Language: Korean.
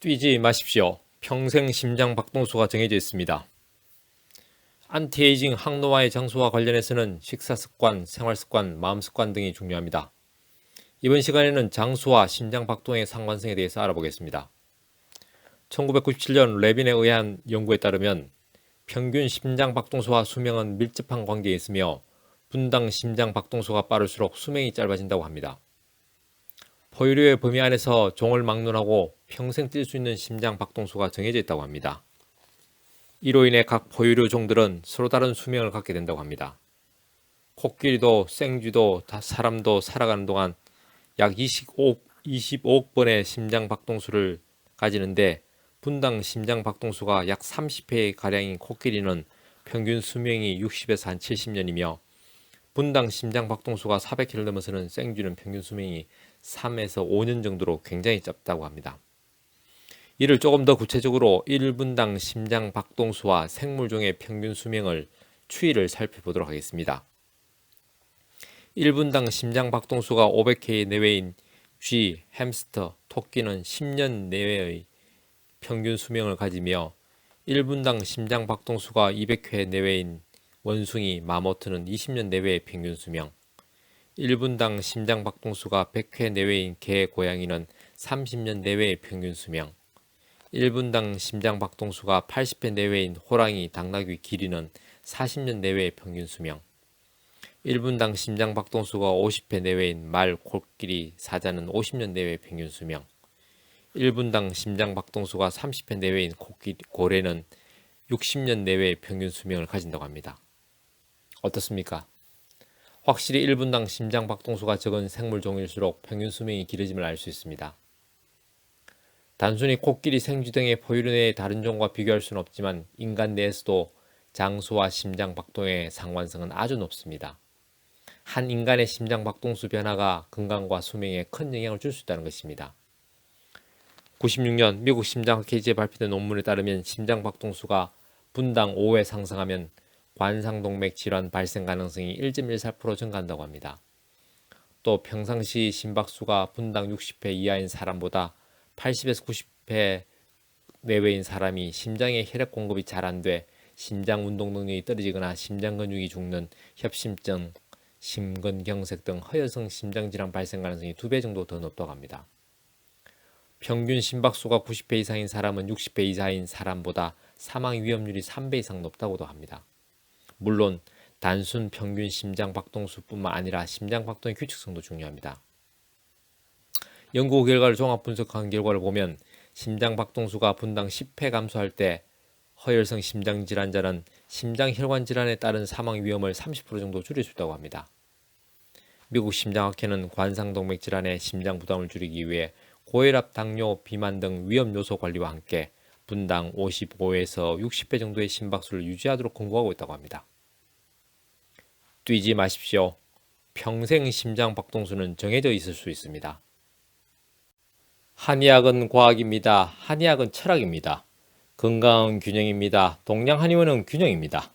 뛰지 마십시오. 평생 심장 박동수가 정해져 있습니다. 안티에이징 항노화의 장소와 관련해서는 식사 습관, 생활 습관, 마음 습관 등이 중요합니다. 이번 시간에는 장수와 심장 박동의 상관성에 대해서 알아보겠습니다. 1997년 레빈에 의한 연구에 따르면 평균 심장 박동수와 수명은 밀접한 관계에 있으며 분당 심장 박동수가 빠를수록 수명이 짧아진다고 합니다. 포유류의 범위 안에서 종을 막론하고 평생 뛸 수 있는 심장 박동수가 정해져 있다고 합니다. 이로 인해 각 포유류 종들은 서로 다른 수명을 갖게 된다고 합니다. 코끼리도 생쥐도 다 사람도 살아가는 동안 약 25억, 25억 번의 심장 박동수를 가지는데 분당 심장 박동수가 약 30회 가량인 코끼리는 평균 수명이 60에서 한 70년이며 분당 심장 박동수가 400회를 넘어서는 생쥐는 평균 수명이 3에서 5년 정도로 굉장히 짧다고 합니다. 이를 조금 더 구체적으로 1분당 심장 박동수와 생물종의 평균 수명을 추이를 살펴보도록 하겠습니다. 1분당 심장 박동수가 500회 내외인 쥐, 햄스터, 토끼는 10년 내외의 평균 수명을 가지며 1분당 심장 박동수가 200회 내외인 원숭이, 마모트는 20년 내외의 평균 수명, 1분당 심장 박동수가 100회 내외인 개, 고양이는 30년 내외의 평균 수명, 1분당 심장 박동수가 80회 내외인 호랑이, 당나귀, 기리는 40년 내외의 평균 수명, 1분당 심장 박동수가 50회 내외인 말, 코끼리, 사자는 50년 내외의 평균 수명, 1분당 심장 박동수가 30회 내외인 코끼리, 고래는 60년 내외의 평균 수명을 가진다고 합니다. 어떻습니까? 확실히 1분당 심장 박동수가 적은 생물종일수록 평균 수명이 길어짐을 알 수 있습니다. 단순히 코끼리, 생쥐 등의 포유류 내의 다른 종과 비교할 수는 없지만 인간 내에서도 장수와 심장 박동의 상관성은 아주 높습니다. 한 인간의 심장 박동수 변화가 건강과 수명에 큰 영향을 줄 수 있다는 것입니다. 96년 미국 심장학회지에 발표된 논문에 따르면 심장 박동수가 분당 5회 상승하면 관상동맥 질환 발생 가능성이 1.14% 증가한다고 합니다. 또 평상시 심박수가 분당 60회 이하인 사람보다 80에서 90회 내외인 사람이 심장에 혈액 공급이 잘 안 돼 심장 운동 능력이 떨어지거나 심장 근육이 죽는 협심증, 심근경색 등 허혈성 심장 질환 발생 가능성이 2배 정도 더 높다고 합니다. 평균 심박수가 90회 이상인 사람은 60회 이상인 사람보다 사망 위험률이 3배 이상 높다고도 합니다. 물론 단순 평균 심장 박동수뿐만 아니라 심장 박동의 규칙성도 중요합니다. 연구 결과를 종합 분석한 결과를 보면 심장 박동수가 분당 10회 감소할 때 허혈성 심장 질환자는 심장 혈관 질환에 따른 사망 위험을 30% 정도 줄일 수 있다고 합니다. 미국 심장학회는 관상동맥 질환의 심장 부담을 줄이기 위해 고혈압, 당뇨, 비만 등 위험 요소 관리와 함께 분당 55에서 60회 정도의 심박수를 유지하도록 권고하고 있다고 합니다. 뛰지 마십시오. 평생 심장 박동수는 정해져 있을 수 있습니다. 한의학은 과학입니다. 한의학은 철학입니다. 건강은 균형입니다. 동양 한의원은 균형입니다.